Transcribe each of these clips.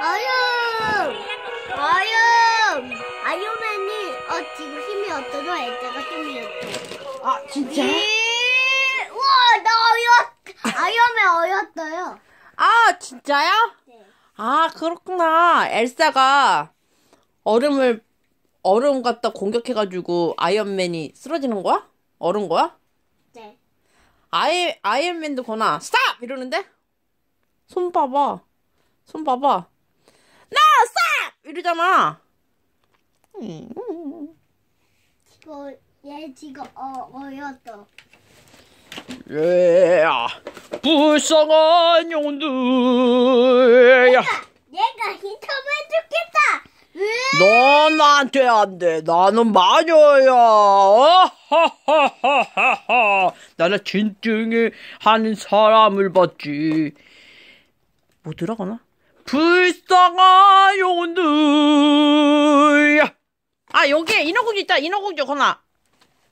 아유, 아유, 아이언맨이 어 지금 힘이 없어서 애자가 힘이 없어. 아 진짜? 이- 우와, 나 어였, 아이언맨 어였어요. 아 진짜요? 네. 아 그렇구나. 엘사가 얼음을 얼음 갖다 공격해가지고 아이언맨이 쓰러지는 거야? 얼은 거야? 네. 아이 아이언맨도 거나 스탑 이러는데 손 봐봐 손 봐봐 이러잖아. 음. 지금 얘 지금 어 어였어. 예, 불쌍한 영혼들. 얘가 히터맨 좋겠다. 왜? 넌 나한테 안 돼. 나는 마녀야. 하하하하하. 나는 진증에 한 사람을 봤지. 뭐 들어가나? 불쌍한 영혼들. 아, 여기에 인어공주 있다. 인어공주, 거나.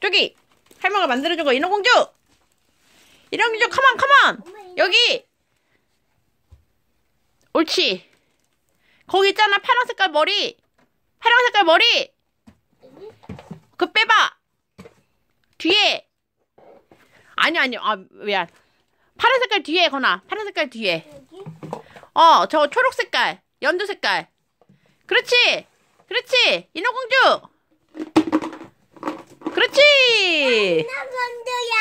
저기, 할머니가 만들어준 거 인어공주. 인어공주, 컴온, 컴온. 여기. 옳지. 거기 있잖아, 파란 색깔 머리. 파란 색깔 머리. 그 빼봐. 뒤에. 아니, 아니, 아, 미안. 파란 색깔 뒤에, 거나. 파란 색깔 뒤에. 어, 저 초록 색깔. 연두 색깔. 그렇지. 그렇지. 인어공주. 그렇지. 나 건드야.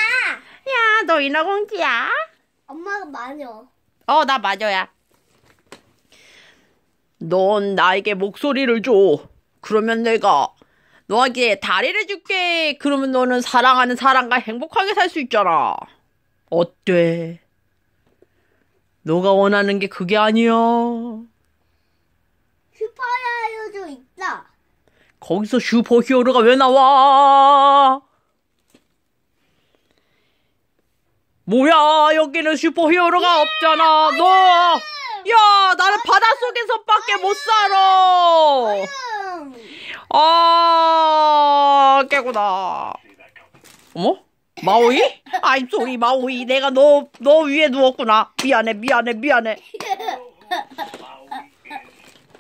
야, 너 인어공주야? 엄마가 마녀. 어, 나 맞아야. 넌 나에게 목소리를 줘. 그러면 내가 너에게 다리를 줄게. 그러면 너는 사랑하는 사람과 행복하게 살 수 있잖아. 어때? 너가 원하는 게 그게 아니야. 슈퍼야유도 있다. 거기서 슈퍼히어로가 왜 나와? 뭐야, 여기는 슈퍼히어로가 없잖아. 너, 야, 나는 바닷속에서밖에 못 살아. 음. 아, 깨구나. 어머? 마오이? 아이, 소리, 마오이. 내가 너, 너 위에 누웠구나. 미안해, 미안해, 미안해.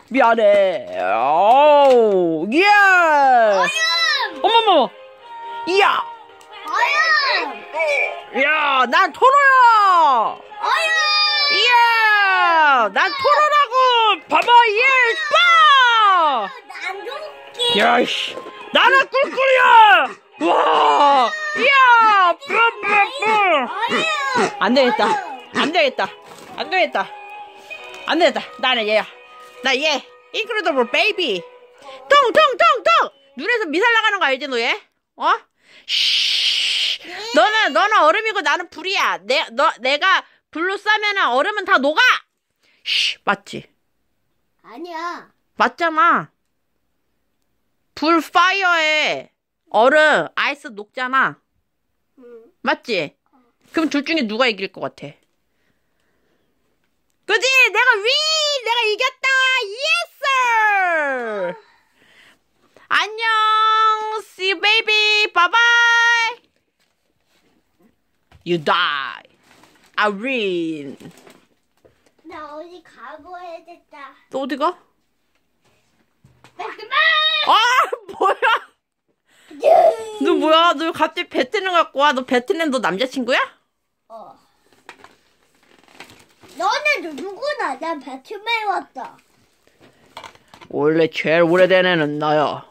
미안해. 오, 예. 어머머. 이야. 아유! 야, 난 토노야. 아유! 이야, 난 토노라고. 봐봐, 예, 빠. 난 좋게. 야, 씨. 나는 꿀꿀이야. 와, 이야, 뿌뿌뿌. 안 되겠다. 안 되겠다. 안 되겠다. 안 되겠다. 나는 얘야. 나 얘. 인크레더블 베이비. 통 통 통 통. 눈에서 미살 나가는 거 알지 너 얘? 어? 쉬. 너는 너는 얼음이고 나는 불이야. 내 너 내가 불로 싸면은 얼음은 다 녹아. 쉬. 맞지? 아니야. 맞잖아. 불 파이어에 얼음 아이스 녹잖아. 응. 맞지? 그럼 둘 중에 누가 이길 것 같아? 그지? 내가 위! 내가 이겼다! 예스! 안녕! See you baby! Bye bye! You die! I win! 나 어디 가고 해야겠다. 너 어디 가? 배트맨! 아! 뭐야! 너 뭐야? 너 갑자기 배트맨 갖고 와? 너 배트맨 너 남자친구야? 어. 너는 누구나? 난 배트맨 왔다. 원래 제일 오래된 애는 나야.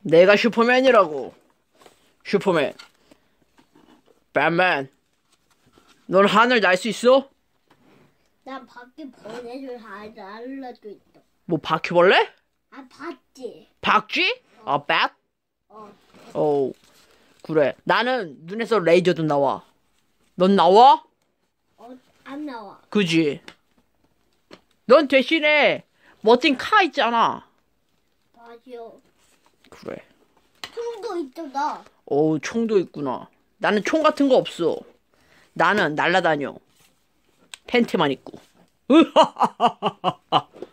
내가 슈퍼맨이라고. 슈퍼맨. 배맨. 넌 하늘 날 수 있어? 난 밖에 보내줄 아이들 알려도 있다. 뭐 바퀴벌레? 아, 봤지? 박쥐? 아, bat? 어. 어, 그래. 나는 눈에서 레이저도 나와. 넌 나와? 어, 안 나와. 그지? 넌 대신에 멋진 카 있잖아. 맞아. 그래. 총도 나. 어, 총도 있구나. 나는 총 같은 거 없어. 나는 날라다녀. 팬티만 입고.